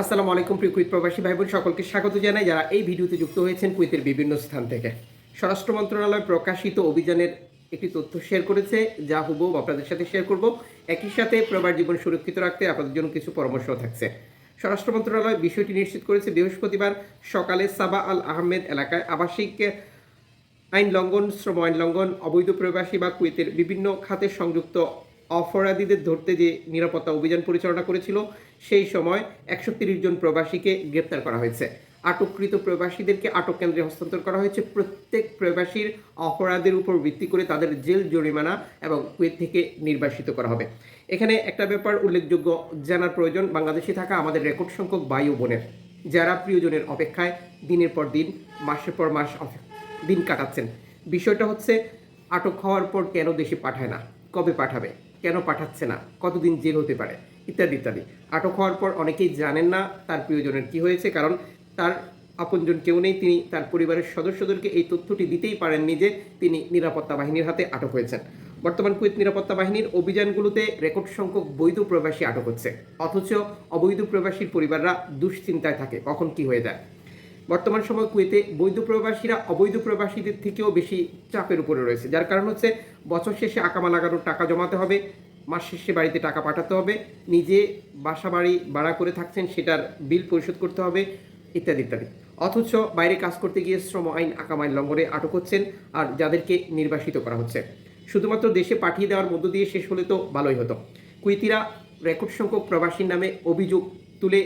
আসসালামু আলাইকুম প্রিয় কুইত প্রবাসী ভাই বোন সকলকে স্বাগত জানাই। যারা এই ভিডিওতে যুক্ত হয়েছেন কুইতের বিভিন্ন স্থান থেকে। স্বরাষ্ট্র মন্ত্রণালয় প্রকাশিত অভিযানের একটি তথ্য শেয়ার করেছে, যা হুবহু আপনাদের সাথে শেয়ার করব। একই সাথে প্রবাস জীবন সুরক্ষিত রাখতে আপনাদের জন্য কিছু পরামর্শ থাকছে। স্বরাষ্ট্র মন্ত্রণালয় বিষয়টি নিশ্চিত করেছে, বৃহস্পতিবার সকালে সাবা আল আহমেদ এলাকায় আবাসিক আইন লঙ্ঘন, শ্রম আইন লঙ্ঘন, অবৈধ প্রবাসী বা কুয়েতের বিভিন্ন খাতে সংযুক্ত অপরাধীদের ধরতে যে নিরাপত্তা অভিযান পরিচালনা করেছিল সেই সময় একশো জন প্রবাসীকে গ্রেপ্তার করা হয়েছে। আটককৃত প্রবাসীদেরকে আটক কেন্দ্রে হস্তান্তর করা হয়েছে। প্রত্যেক প্রবাসীর অপরাধের উপর ভিত্তি করে তাদের জেল, জরিমানা এবং কুয়েত থেকে নির্বাসিত করা হবে। এখানে একটা ব্যাপার উল্লেখযোগ্য জানার প্রয়োজন। বাংলাদেশে থাকা আমাদের রেকর্ড সংখ্যক বায়ু বোনের। যারা প্রিয়জনের অপেক্ষায় দিনের পর দিন, মাসের পর মাস দিন কাটাচ্ছেন। বিষয়টা হচ্ছে, আটক হওয়ার পর কেন দেশে পাঠায় না? কবে পাঠাবে? কেন পাঠাচ্ছে না? কতদিন জেল হতে পারে? ইত্যাদি ইত্যাদি। আটক হওয়ার পর অনেকেই জানেন না তার প্রিয়জনের কি হয়েছে, কারণ তার আপনজন কেউ নেই, তিনি তার পরিবারের সদস্যদেরকে এই তথ্যটি দিতেই পারেননি যে তিনি নিরাপত্তা বাহিনীর হাতে আটক হয়েছেন। বর্তমান কুয়েত নিরাপত্তা বাহিনীর অভিযানগুলোতে রেকর্ড সংখ্যক বৈধ প্রবাসী আটক হচ্ছে। অথচ অবৈধ প্রবাসীর পরিবাররা দুশ্চিন্তায় থাকে, কখন কি হয়ে যায়। বর্তমান সময় কুয়েতে বৈধ প্রবাসীরা অবৈধ প্রবাসীদের থেকেও বেশি চাপের উপরে রয়েছে। যার কারণ হচ্ছে বছর শেষে আকামা লাগানোর টাকা জমাতে হবে মাস শেষে বাড়িতে টাকা পাঠাতে হবে, নিজে বাসা বাড়ি ভাড়া করে থাকছেন সেটার বিল পরিশোধ করতে হবে, ইত্যাদি ইত্যাদি। অথচ বাইরে কাজ করতে গিয়ে শ্রম আইন আকাম আইন লঙ্ঘনে আটক হচ্ছেন আর যাদেরকে নির্বাসিত করা হচ্ছে। শুধুমাত্র দেশে পাঠিয়ে দেওয়ার মধ্য দিয়ে শেষ হলে তো ভালোই হতো। কুইতিরা রেকর্ড সংখ্যক প্রবাসীর নামে অভিযোগ তুলে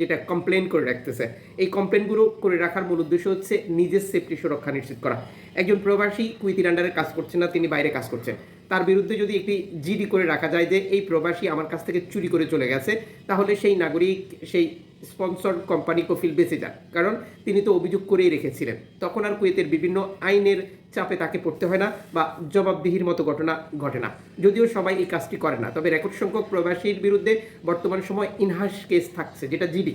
যেটা কমপ্লেন করে রাখতেছে। এই কমপ্লেনগুলো করে রাখার মূল উদ্দেশ্য হচ্ছে নিজের সেফটি সুরক্ষা নিশ্চিত করা। একজন প্রবাসী কুইতির আন্ডারে কাজ করছেন না, তিনি বাইরে কাজ করছেন। তার বিরুদ্ধে যদি একটি জিডি করে রাখা যায় যে এই প্রবাসী আমার কাছ থেকে চুরি করে চলে গেছে, তাহলে সেই নাগরিক, সেই স্পন্সর কোম্পানি কফিল বেঁচে যান কারণ তিনি তো অভিযোগ করেই রেখেছিলেন। তখন আর কুয়েতের বিভিন্ন আইনের চাপে তাকে পড়তে হয় না বা জবাবদিহির মতো ঘটনা ঘটে না। যদিও সবাই এই কাজটি করে না, তবে রেকর্ড সংখ্যক প্রবাসীর বিরুদ্ধে বর্তমান সময় ইনহাস কেস থাকছে, যেটা জিডি।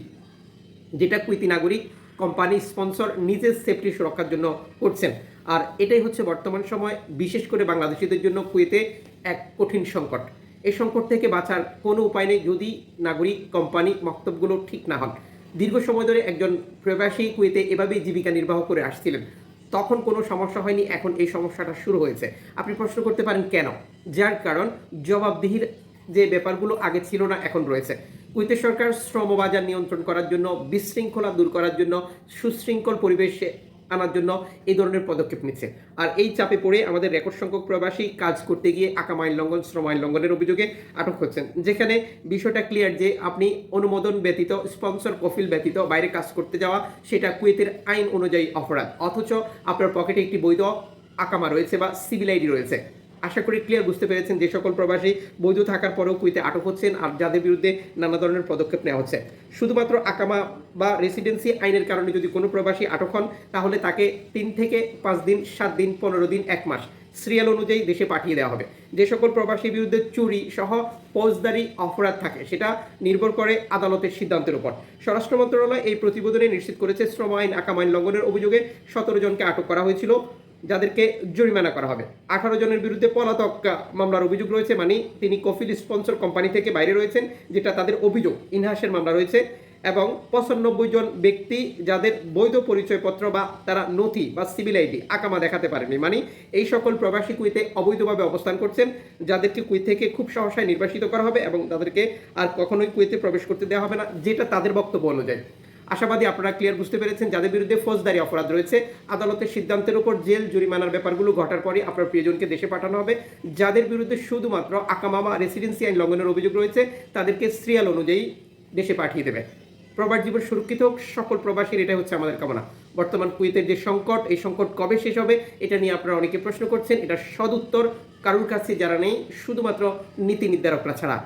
যেটা কুইতি নাগরিক কোম্পানি স্পন্সর নিজের সেফটি সুরক্ষার জন্য করছেন। আর এটাই হচ্ছে বর্তমান সময়, বিশেষ করে বাংলাদেশিদের জন্য কুয়েতে এক কঠিন সংকট। এই সংকট থেকে বাঁচার কোনো উপায় নেই যদি নাগরিক কোম্পানি মক্তবগুলো ঠিক না হন। দীর্ঘ সময় ধরে একজন প্রবাসী কুয়েতে এভাবেই জীবিকা নির্বাহ করে আসছিলেন। তখন কোনো সমস্যা হয়নি, এখন এই সমস্যাটা শুরু হয়েছে। আপনি প্রশ্ন করতে পারেন, কেন? যার কারণ, জবাবদিহির যে ব্যাপারগুলো আগে ছিল না, এখন রয়েছে। কুয়েতের সরকার শ্রমবাজার নিয়ন্ত্রণ করার জন্য, বিশৃঙ্খলা দূর করার জন্য সুশৃঙ্খল পরিবেশে আনার জন্য এই ধরনের পদক্ষেপ নিচ্ছে। আর এই চাপে পড়ে আমাদের রেকর্ড সংখ্যক প্রবাসী কাজ করতে গিয়ে আকাম আইন লঙ্ঘন, শ্রম আইন লঙ্ঘনের অভিযোগে আটক হচ্ছেন। যেখানে বিষয়টা ক্লিয়ার যে আপনি অনুমোদন ব্যতীত স্পন্সর কফিল ব্যতীত, বাইরে কাজ করতে যাওয়া, সেটা কুয়েতের আইন অনুযায়ী অপরাধ। অথচ আপনার পকেটে একটি বৈধ আকামা রয়েছে বা সিভিল আইডি রয়েছে। আশা করি ক্লিয়ার বুঝতে পেরেছেন যে সকল প্রবাসী বৈধ থাকার পরেও কুইতে আটক হচ্ছেন আর যাদের বিরুদ্ধে নানা ধরনের পদক্ষেপ নেওয়া হচ্ছে। শুধুমাত্র আকামা বা রেসিডেন্সি আইনের কারণে যদি কোনো প্রবাসী আটক হন, তাহলে তাকে তিন থেকে পাঁচ দিন, সাত দিন, পনেরো দিন, এক মাস সিরিয়াল অনুযায়ী দেশে পাঠিয়ে দেওয়া হবে। যে সকল প্রবাসীর বিরুদ্ধে চুরি সহ ফৌজদারি অপরাধ থাকে, সেটা নির্ভর করে আদালতের সিদ্ধান্তের উপর। স্বরাষ্ট্র মন্ত্রণালয় এই প্রতিবেদনে নিশ্চিত করেছে, শ্রম আইন, আকাম আইন লঙ্ঘনের অভিযোগে সতেরো জনকে আটক করা হয়েছিল। যাদেরকে জরিমানা করা হবে। আঠারো জনের বিরুদ্ধে পলাতক মামলার অভিযোগ রয়েছে মানে তিনি কফিল স্পন্সর কোম্পানি থেকে বাইরে রয়েছেন, যেটা তাদের অভিযোগ, ইনহাসের মামলা রয়েছে এবং পঁচানব্বই জন ব্যক্তি যাদের বৈধ পরিচয়পত্র বা তারা নথি বা সিভিল আইডি আকামা দেখাতে পারেনি। মানে এই সকল প্রবাসী কুইতে অবৈধভাবে অবস্থান করছেন, যাদেরকে কুই থেকে খুব সহসায় নির্বাসিত করা হবে এবং তাদেরকে আর কখনোই কুয়েতে প্রবেশ করতে দেওয়া হবে না, যেটা তাদের বক্তব্য অনুযায়ী। আশাবাদী আপনারা ক্লিয়ার বুঝতে পেরেছেন, যাদের বিরুদ্ধে ফৌজদারি অপরাধ রয়েছে, আদালতের সিদ্ধান্তের উপর জেল, জরিমানার ব্যাপারগুলো ঘটার পরই আপনার প্রিয়জনকে দেশে পাঠানো হবে। যাদের বিরুদ্ধে শুধুমাত্র আকামামা রেসিডেন্সি আইন লঙ্ঘনের অভিযোগ রয়েছে, তাদেরকে সিরিয়াল অনুযায়ী দেশে পাঠিয়ে দেবে। প্রবাস জীবন সুরক্ষিত হোক, সকল প্রবাসীর এটাই হচ্ছে আমাদের কামনা। বর্তমান কুয়েতের যে সংকট, এই সংকট কবে শেষ হবে, এটা নিয়ে আপনারা অনেকে প্রশ্ন করছেন এটা সদুত্তর কারুর কাছে যারা নেই, শুধুমাত্র নীতি নির্ধারকরা ছাড়া।